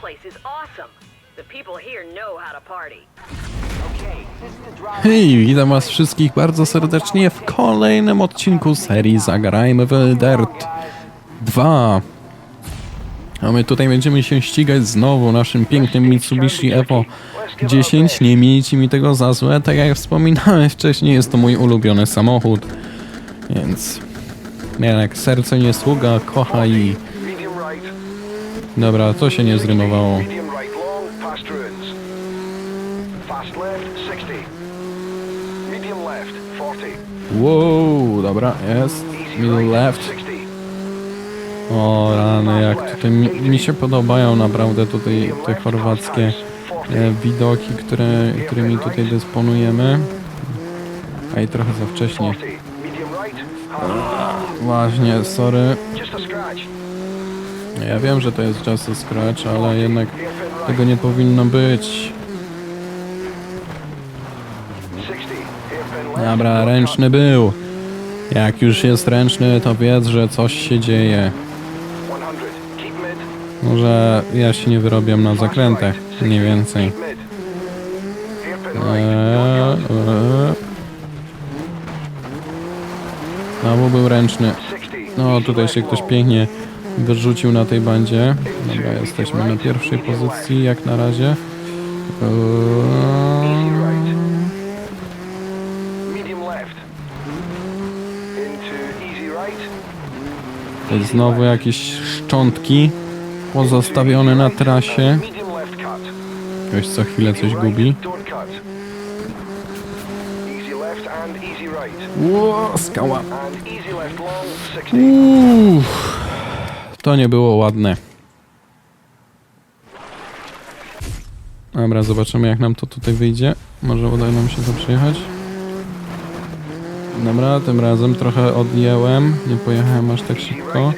place is awesome. The people here know how to party. Hej, witam was wszystkich bardzo serdecznie w kolejnym odcinku serii Zagrajmy w Dirt 2. A my tutaj będziemy się ścigać znowu naszym pięknym Mitsubishi Evo 10. Nie miejcie mi tego za złe, tak jak wspominałem wcześniej, jest to mój ulubiony samochód. Więc jak serce nie sługa, kocha. Dobra, to się nie zrymowało. medium right long, past ruins. Fast left, 60. Medium left, 40. Wow, dobra, jest. Middle left. 60. O rany, jak tutaj mi, mi się podobają naprawdę tutaj te chorwackie e, widoki, które, którymi tutaj dysponujemy. A i trochę za wcześnie. 40. Medium right, hard. Właśnie, sorry. Scratch. Ja wiem, że to jest just a scratch, ale jednak tego nie powinno być. 60. Hairpin left. Dobra, ręczny był. Jak już jest ręczny, to wiedz, że coś się dzieje. 100. Keep mid. Może ja się nie wyrobiam na zakrętach, mniej więcej. Eee, eee. Był ręczny. 60. No, tutaj się ktoś pięknie wyrzucił na tej bandzie. Dobra, jesteśmy na pierwszej pozycji jak na razie. Eee, znowu jakieś szczątki pozostawione na trasie. Ktoś co chwilę coś gubi. Ło, skała. And easy left long, 60. Uff, to nie było ładne. Dobra, zobaczymy jak nam to tutaj wyjdzie. Może uda nam się to przejechać. Dobra, tym razem trochę odjęłem. Nie pojechałem aż tak szybko.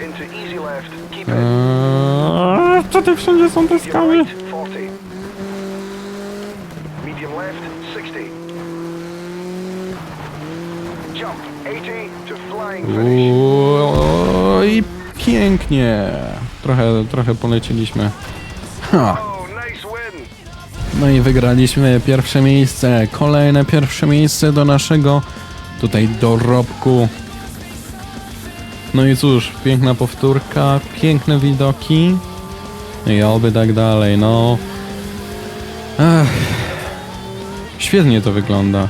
Eee, tutaj wszędzie są te skały. right, 40. Medium left, 60. Jump, 80 to flying finish. Uuu, I pięknie. Trochę, trochę poleciliśmy. Ha. No i wygraliśmy pierwsze miejsce. Kolejne pierwsze miejsce do naszego tutaj dorobku. No i cóż, piękna powtórka, piękne widoki. I oby tak dalej, no. Świetnie to wygląda.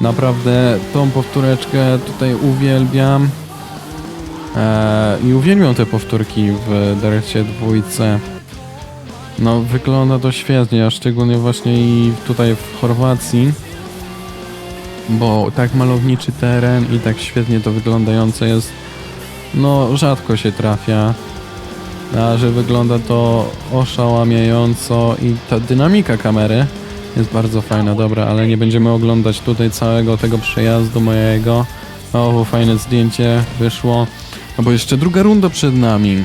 Naprawdę tą powtóreczkę tutaj uwielbiam. Eee, I uwielbiam te powtórki w Derecie dwójce. No, wygląda to świetnie, a szczególnie właśnie i tutaj w Chorwacji. Bo tak malowniczy teren i tak świetnie to wyglądające jest. No, rzadko się trafia. A że wygląda to oszałamiająco i ta dynamika kamery jest bardzo fajna, dobra, ale nie będziemy oglądać tutaj całego tego przejazdu mojego. O, fajne zdjęcie wyszło. No bo jeszcze druga runda przed nami.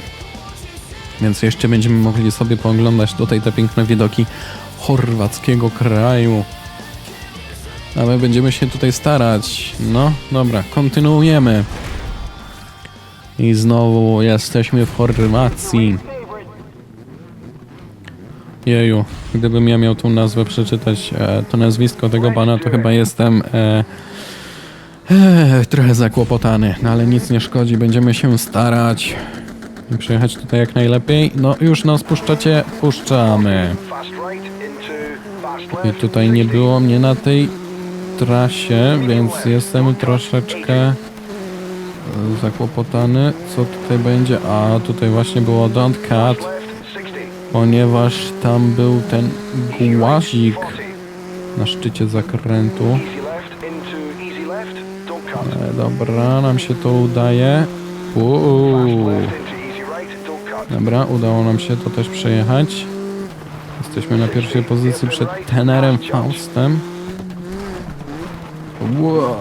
Więc jeszcze będziemy mogli sobie pooglądać tutaj te piękne widoki chorwackiego kraju. A my będziemy się tutaj starać. No, dobra, kontynuujemy. I znowu jesteśmy w Chorwacji. Jeju, gdybym ja miał tą nazwę przeczytać, e, to nazwisko tego pana, to chyba jestem e, trochę zakłopotany, no ale nic nie szkodzi, będziemy się starać i przejechać tutaj jak najlepiej. No już nas puszczacie, puszczamy. I tutaj nie 60. było mnie na tej trasie, więc jestem troszeczkę e, zakłopotany. Co tutaj będzie? A tutaj właśnie było don't cut, Left, 60. ponieważ tam był ten głazik 40. na szczycie zakrętu. Easy left into easy left. Don't cut. E, Dobra, nam się to udaje. Uuu. Dobra, udało nam się to też przejechać. Jesteśmy na pierwszej pozycji przed Tenerem Faustem. Wow.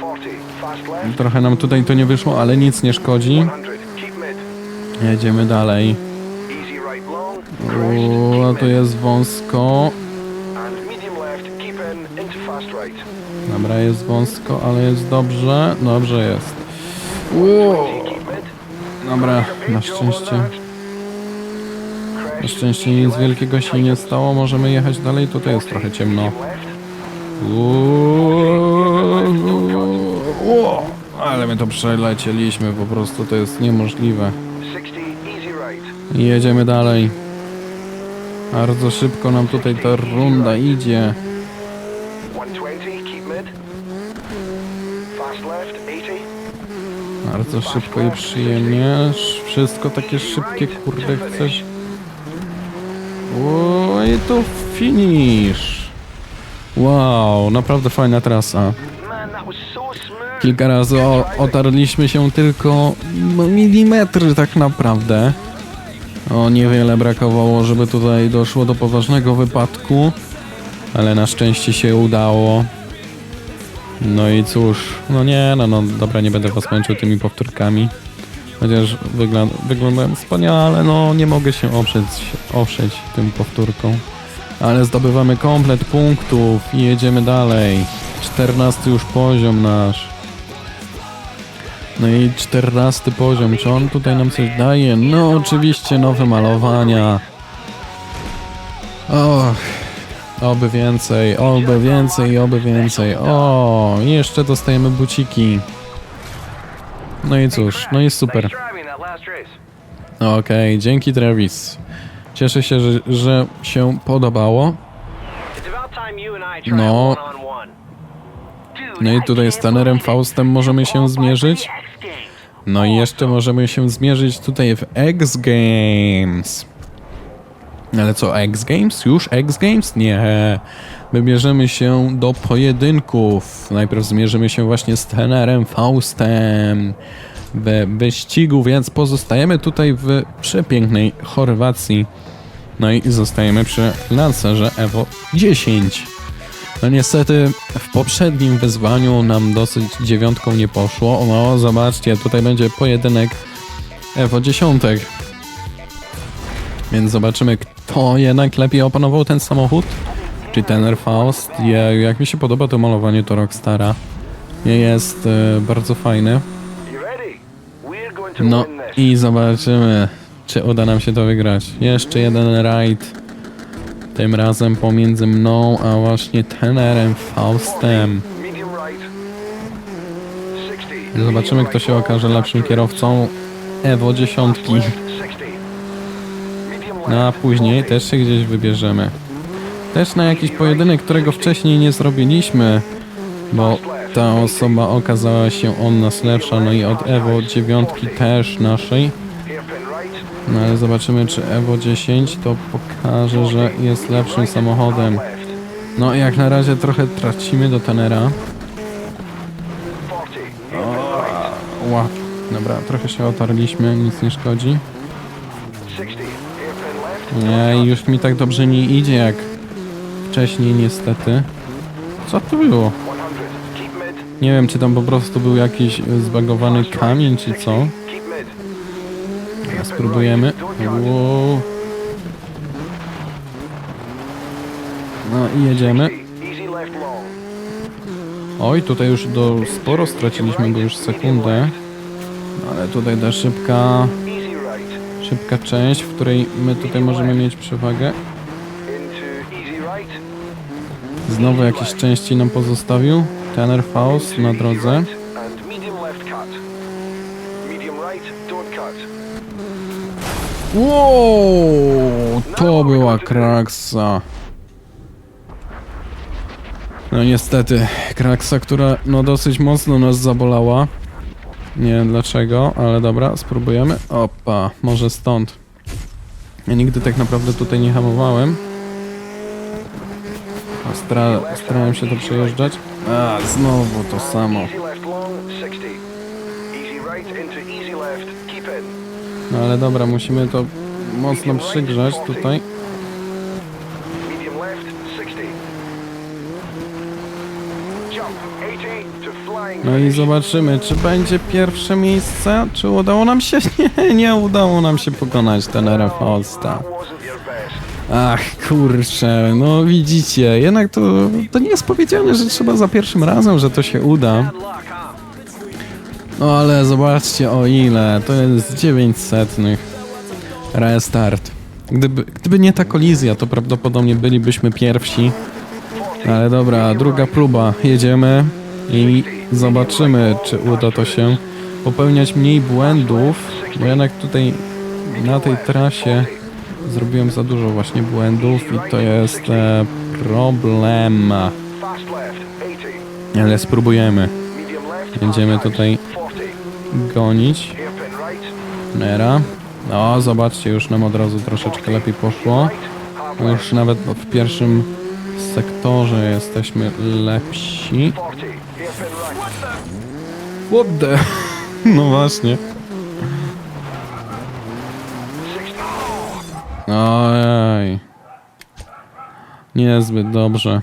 40. Fast left. Trochę nam tutaj to nie wyszło, ale nic nie szkodzi. 100. Keep mid. Jedziemy dalej. O, Keep jest wąsko. Dobra, jest wąsko, ale jest dobrze. Dobrze jest. Wow. Dobra, na szczęście. Na szczęście nic wielkiego się nie stało, możemy jechać dalej, tutaj jest trochę ciemno. Uuu, Ale my to przelecieliśmy, po prostu to jest niemożliwe. 60, easy right. Jedziemy dalej. Bardzo szybko nam tutaj ta runda idzie. 120, keep mid. Fast left, 80. Bardzo szybko i przyjemnie. Wszystko takie szybkie, kurde, chcesz. O, i to finish. Wow, naprawdę fajna trasa. Kilka razy o, otarliśmy się tylko milimetry tak naprawdę. O, niewiele brakowało, żeby tutaj doszło do poważnego wypadku. Ale na szczęście się udało. No i cóż, no nie, no, no dobra, nie będę was męczył tymi powtórkami. Chociaż wyglą wyglądałem wspaniale, no nie mogę się oprzeć, oprzeć tym powtórką. Ale zdobywamy komplet punktów i jedziemy dalej. 14 już poziom nasz. No i 14 poziom, czy on tutaj nam coś daje? No oczywiście nowe malowania. Och, oby więcej, oby więcej, oby więcej. O, jeszcze dostajemy buciki. No i cóż, no i super. Okej, dzięki Travis. Cieszę się, że, że się podobało. No. No i tutaj z Tannerem Faustem możemy się zmierzyć. No i jeszcze możemy się zmierzyć tutaj w X Games. Ale co, X Games? Już X Games? Nie. Wybierzemy się do pojedynków. Najpierw zmierzymy się właśnie z Tenerem Faustem w wyścigu, więc pozostajemy tutaj w przepięknej Chorwacji. No i zostajemy przy Lancerze Evo 10. No niestety w poprzednim wyzwaniu nam dosyć dziewiątką nie poszło. No zobaczcie, tutaj będzie pojedynek Evo 10. Więc zobaczymy, kto jednak lepiej opanował ten samochód. Czy ten Faust. Je, jak mi się podoba to malowanie to Rockstara. Jest e, bardzo to No i zobaczymy, czy uda nam się to wygrać. Jeszcze jeden rajd. Tym razem pomiędzy mną, a właśnie Tenerem Faustem. Medium right. 60. Zobaczymy, kto się okaże lepszym kierowcą Evo 10. Fast left, 60. Medium left. No a później też się gdzieś wybierzemy. Też na jakiś pojedynek, którego wcześniej nie zrobiliśmy, bo ta osoba okazała się od nas lepsza, no i od Evo 9 też naszej. No ale zobaczymy, czy Evo 10 to pokaże, że jest lepszym samochodem. No jak na razie trochę tracimy do Tenera. 40. Hairpin right. Ła, dobra, trochę się otarliśmy, nic nie szkodzi. 60. Hairpin left. Nie, już mi tak dobrze nie idzie jak wcześniej niestety. Co to było? 100. Keep mid. Nie wiem, czy tam po prostu był jakiś zbagowany kamień, czy co. Spróbujemy. Wow. No i jedziemy. 60. Easy left long. Oj, tutaj już do sporo straciliśmy go już sekundę. No, Ale tutaj ta szybka. Szybka część, w której my tutaj możemy mieć przewagę. Znowu jakieś części nam pozostawił. Tanner Faust na drodze. Wow, to była kraksa. No niestety, kraksa, która no dosyć mocno nas zabolała. Nie wiem dlaczego, ale dobra, spróbujemy. Opa, może stąd. Ja nigdy tak naprawdę tutaj nie hamowałem. Stra starałem się to przejeżdżać. A, znowu to samo. Easy left long, 60. Easy right into easy left, keep in. No ale dobra, musimy to mocno przygrzać tutaj. Medium left, 60. Jump, 80 to flying. No i zobaczymy, czy będzie pierwsze miejsce, czy udało nam się? Nie, nie udało nam się pokonać your best. Ach, kurczę, no widzicie, jednak to, to nie jest powiedziane, że trzeba za pierwszym razem, że to się uda. No ale zobaczcie o ile, to jest 900. Restart. Gdyby, gdyby nie ta kolizja, to prawdopodobnie bylibyśmy pierwsi. Ale dobra, druga próba. Jedziemy i zobaczymy, czy uda to się popełniać mniej błędów, bo jednak tutaj na tej trasie zrobiłem za dużo właśnie błędów i to jest e, problem. Fast left, 80. Ale spróbujemy Będziemy tutaj- house, 40. gonić. Hairpin right, Nera. O, zobaczcie, już nam od razu troszeczkę lepiej poszło. Już nawet w pierwszym sektorze jesteśmy lepsi. 40. Hairpin right. What the? No właśnie. 60. Ojej. Niezbyt dobrze.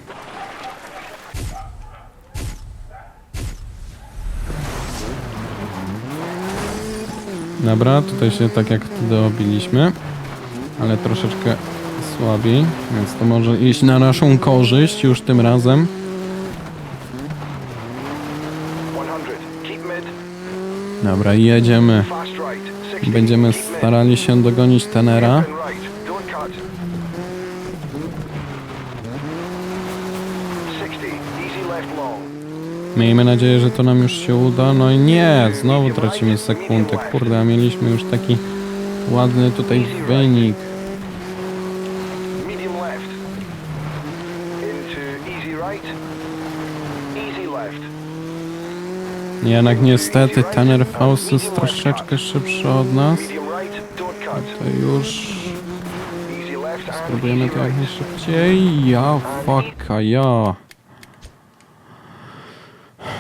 Dobra, tutaj się tak jak wtedy obiliśmy, ale troszeczkę słabiej, więc to może iść na naszą korzyść już tym razem. 100. Keep mid. Dobra, jedziemy. Fast right, 60. Będziemy starali się dogonić tenera. Hairpin right. Don't cut. 60. Easy left long. Miejmy nadzieję, że to nam już się uda. No i nie, znowu tracimy sekundę. Kurde, mieliśmy już taki ładny tutaj wynik. Jednak niestety Tanner Faust jest troszeczkę szybszy od nas. To już spróbujemy to jak najszybciej. Ja, fucka, ja.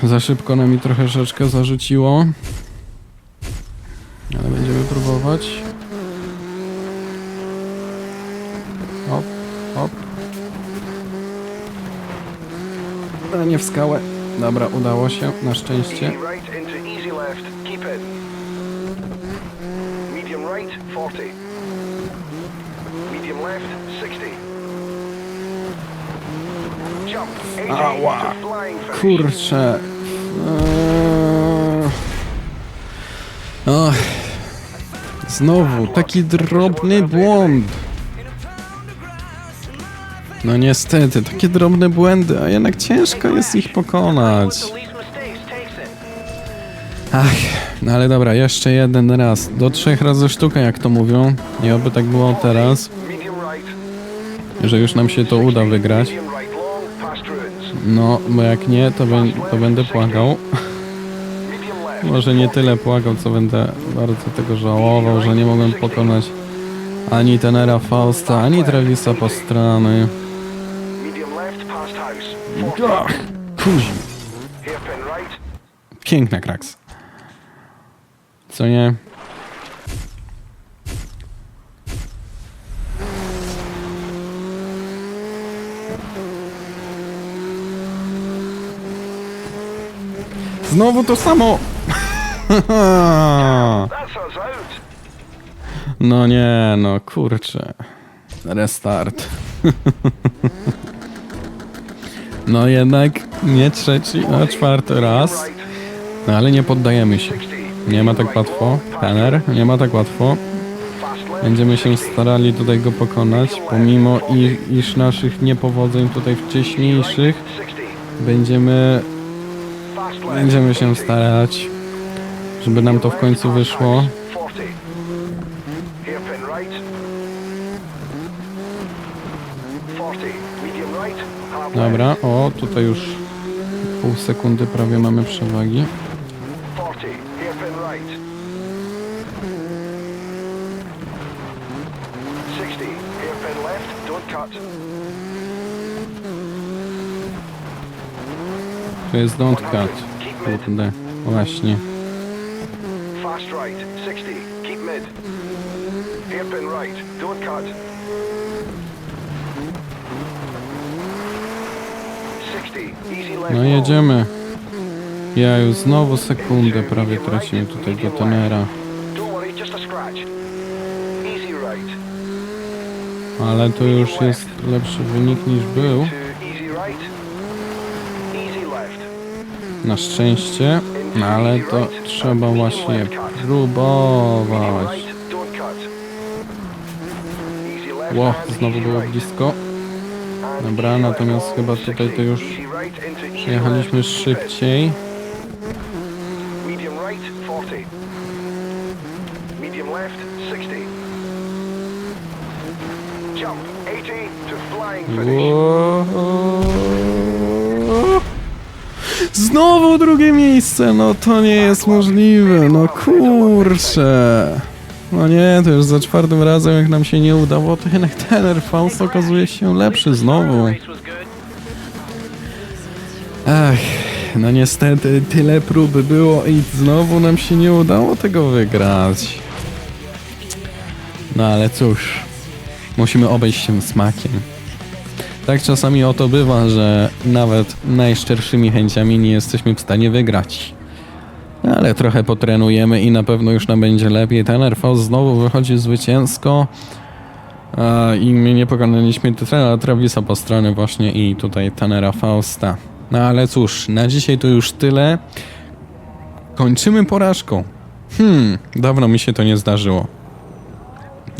Za szybko nam i trochę troszeczkę zarzuciło. Ale będziemy próbować. Hop, hop. Ale nie w skałę. Dobra, udało się, na szczęście. Easy right into easy left. Keep it. Medium right, 40. Medium left, 60. Jump. 80 Ała. Kurczę. Och. Znowu, taki drobny błąd. No niestety, takie drobne błędy, a jednak ciężko jest ich pokonać. Ach, no ale dobra, jeszcze jeden raz. Do trzech razy sztuka, jak to mówią. I oby tak było teraz, że już nam się to uda wygrać. No, bo jak nie, to, bę- to będę płakał. Może nie tyle płakał, co będę bardzo tego żałował, że nie mogłem pokonać ani Tenera Fausta, ani Travisa po strony. Medium left, past house. Ach, piękna kraks. Co nie? Znowu to samo! No nie, no kurczę. Restart. No jednak nie trzeci, a czwarty raz. No ale nie poddajemy się. Nie ma tak łatwo. Penner, nie ma tak łatwo. Będziemy się starali tutaj go pokonać, pomimo iż naszych niepowodzeń tutaj wcześniejszych. 60. Będziemy, będziemy się starać, żeby nam to w końcu wyszło. 40. Hairpin right. 40. Medium right. Half Dobra, o, tutaj już pół sekundy prawie mamy przewagi. 40. Hairpin right. 60. Hairpin left. Don't cut. To jest don't cut. Kurde, właśnie. Fast right. 60. Keep mid. Hairpin right. Don't cut. 60. Easy left. No jedziemy. Ja już znowu sekundę prawie tracimy tutaj do tenera. Ale to już jest lepszy wynik niż był. Na szczęście. No ale to trzeba właśnie próbować. Ło, and znowu było blisko. Dobra, natomiast chyba tutaj to 60. już Left, szybciej. Medium right, 40. Medium left, 60. Jump, 80 to flying finish. Znowu drugie miejsce, no to nie jest możliwe, no kurczę. No nie, to już za czwartym razem jak nam się nie udało, to jednak ten Air Faust okazuje się lepszy znowu. Ech, no niestety tyle próby było i znowu nam się nie udało tego wygrać. No ale cóż, musimy obejść się smakiem. Tak czasami oto bywa, że nawet najszczerszymi chęciami nie jesteśmy w stanie wygrać. Ale trochę potrenujemy i na pewno już nam będzie lepiej. Ten RV znowu wychodzi zwycięsko. I my nie pokonaliśmy Tra- Travisa po stronie właśnie i tutaj Tanera Fausta. No ale cóż, na dzisiaj to już tyle. Kończymy porażką. Hmm, dawno mi się to nie zdarzyło.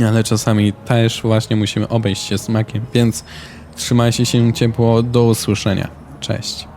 Ale czasami też właśnie musimy obejść się smakiem, więc trzymajcie się ciepło, do usłyszenia. Cześć.